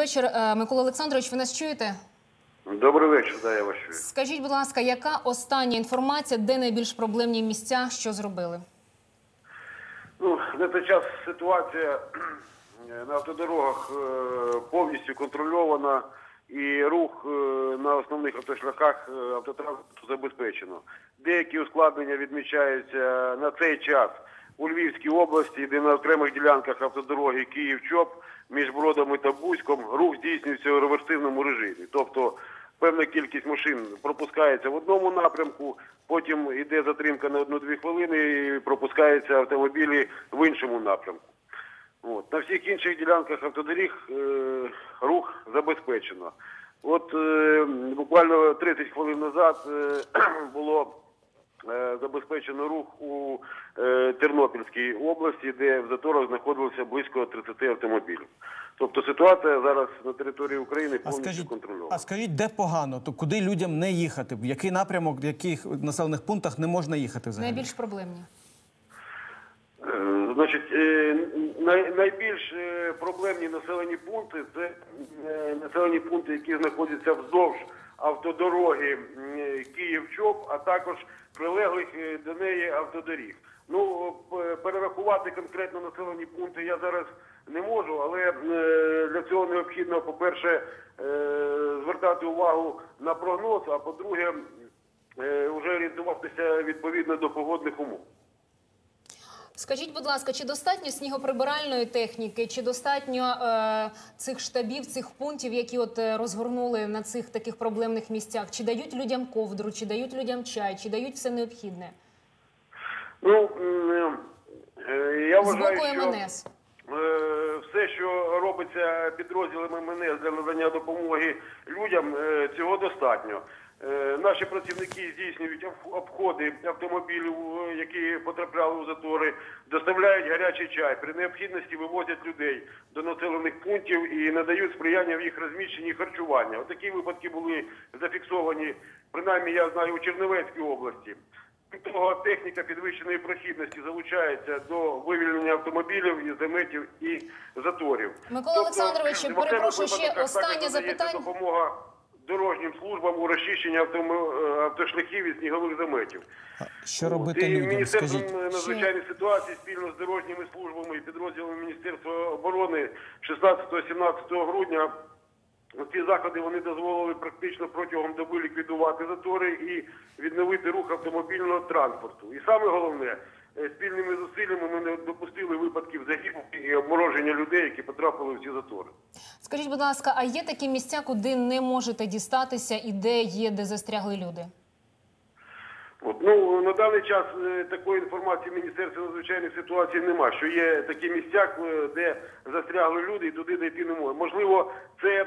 Вечір, Е, Микола Олександрович, ви нас чуєте? Добрий вечір, да, я вас чую. Скажіть, будь ласка, яка остання інформація, де найбільш проблемні місця, що зробили? Ну, на той час ситуація на автодорогах е, повністю контрольована і рух е, на основних автошляхах е, автотранспорту забезпечено. Деякі ускладнення відмічаються на цей час у Львівській області, де на окремих ділянках автодороги Київ-Чоп між Бродом та Бузьком рух здійснюється у реверсивному режимі. Тобто певна кількість машин пропускається в одному напрямку, потім йде затримка на одну-дві хвилини і пропускаються автомобілі в іншому напрямку. От. На всіх інших ділянках автодоріг е, рух забезпечено. От е, буквально 30 хвилин назад е, було забезпечено рух у е, Тернопільській області, де в заторах знаходилося близько 30 автомобілів. Тобто ситуація зараз на території України повністю скажіть, контрольована. а скажіть, де погано? То куди людям не їхати? В який напрямок, в яких населених пунктах не можна їхати взагалі? Найбільш проблемні? Е, Значить, е, найбільш е, проблемні населені пункти це е, населені пункти, які знаходяться вздовж автодороги Київ-Чоп, а також прилеглих е, до неї автодоріг. Ну, перерахувати конкретно населені пункти я зараз не можу, але е, для цього необхідно, по-перше, е, звертати увагу на прогноз, а по-друге, вже орієнтуватися відповідно до погодних умов. Скажіть, будь ласка, чи достатньо снігоприбиральної техніки, чи достатньо е, цих штабів, цих пунктів, які от е, розгорнули на цих таких проблемних місцях? Чи дають людям ковдру, чи дають людям чай, чи дають все необхідне? Ну, е, я вважаю, що МНС. е, все, що робиться підрозділами МНС для надання допомоги людям, е, цього достатньо. Е, Наші працівники здійснюють обходи автомобілів, е, які потрапляли у затори, доставляють гарячий чай. При необхідності вивозять людей до населених пунктів і надають сприяння в їх розміщенні харчування. Отакі випадки були зафіксовані, принаймні я знаю, у Чернівецькій області. Того, техніка підвищеної прохідності залучається до вивільнення автомобілів із заметів і заторів. Микола Олександрович, в перепрошую, ще останнє запитання. допомога дорожнім службам у розчищенні е, автошляхів від снігових заметів. Що робити і людям? Міністерством Скажіть, надзвичайних ситуацій спільно з дорожніми службами і підрозділами Міністерства оборони 16-17 грудня ці заходи вони дозволили практично протягом доби ліквідувати затори і відновити рух автомобільного транспорту. І саме головне, е, спільними зусиллями ми не допустили випадків загибу і обмороження людей, які потрапили в ці затори. Скажіть, будь ласка, а є такі місця, куди не можете дістатися і де є, де застрягли люди? От, ну, на даний час е, такої інформації Міністерства надзвичайних ситуацій немає, що є такі місця, е, де застрягли люди і туди дійти не можна. Можливо, це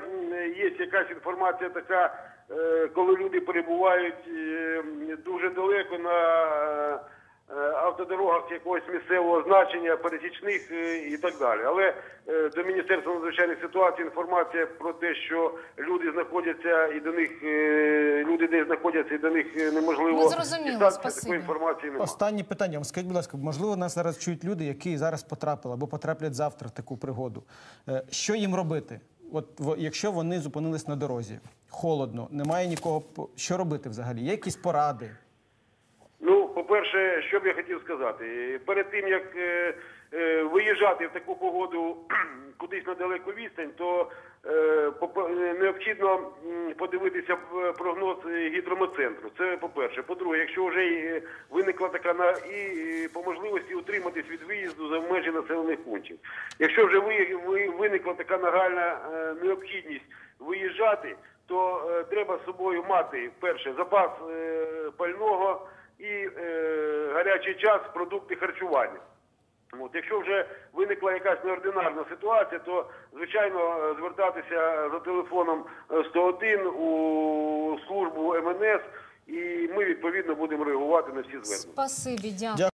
є якась інформація така, е, коли люди перебувають е, дуже далеко на е, автодорогах якогось місцевого значення, пересічних е, і так далі. Але е, до Міністерства надзвичайних ситуацій інформація про те, що люди знаходяться і до них е, люди десь знаходяться і до них неможливо Ми зрозуміли, дістатися, спасибі. такої інформації немає. останнє питання. Вам Скажіть, будь ласка, можливо, нас зараз чують люди, які зараз потрапили або потраплять завтра в таку пригоду. Що їм робити? От якщо вони зупинились на дорозі, холодно, немає нікого. Що робити взагалі? Є якісь поради? По-перше, що б я хотів сказати, перед тим як е, е, виїжджати в таку погоду кудись на далеку відстань, то е, необхідно подивитися прогноз гідрометцентру. Це по-перше. По-друге, якщо вже виникла така на і по можливості утриматись від виїзду за межі населених пунктів. Якщо вже ви, ви- виникла така нагальна необхідність виїжджати, то треба з собою мати перше запас пального гарячий час, продукти харчування. От, якщо вже виникла якась неординарна ситуація, то звичайно е, звертатися за телефоном е, 101 у службу МНС, і ми відповідно будемо реагувати на всі звернення. Спасибі, дякую.